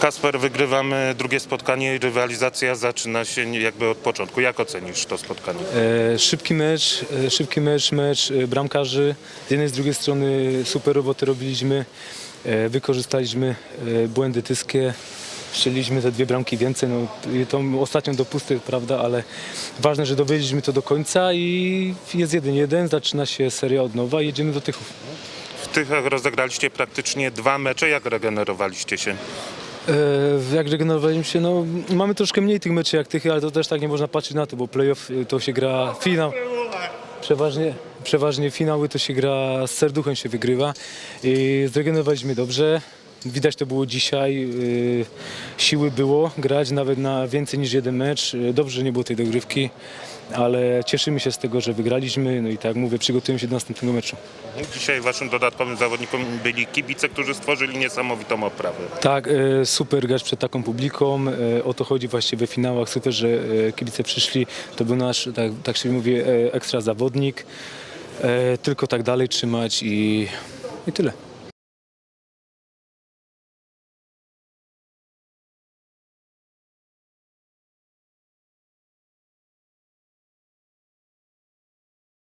Kasper, wygrywamy drugie spotkanie i rywalizacja zaczyna się jakby od początku. Jak ocenisz to spotkanie? E, szybki mecz, e, szybki mecz, mecz e, bramkarzy. Z jednej, z drugiej strony super roboty robiliśmy. E, wykorzystaliśmy e, błędy tyskie. Strzeliliśmy te dwie bramki więcej, no, i tą ostatnią do pustych, prawda, ale ważne, że dowiedzieliśmy to do końca i jest 1-1, zaczyna się seria od nowa i jedziemy do Tychów. W Tychach rozegraliście praktycznie dwa mecze. Jak regenerowaliście się? E, jak regenerowaliśmy się, no mamy troszkę mniej tych meczy jak tych, ale to też tak nie można patrzeć na to, bo playoff y, to się gra finał. Przeważnie, przeważnie finały to się gra z serduchem się wygrywa. I zregenerowaliśmy dobrze. Widać to było dzisiaj. y, Siły było grać nawet na więcej niż jeden mecz. Y, Dobrze, że nie było tej dogrywki, ale cieszymy się z tego, że wygraliśmy. No i tak mówię, przygotujemy się do następnego meczu. Dzisiaj waszym dodatkowym zawodnikiem byli kibice, którzy stworzyli niesamowitą oprawę. Tak, e, super grać przed taką publiką. O to chodzi właściwie w finałach. Super, że kibice przyszli. To był nasz, tak, tak się mówi, ekstra zawodnik. Tylko tak dalej trzymać i, i tyle.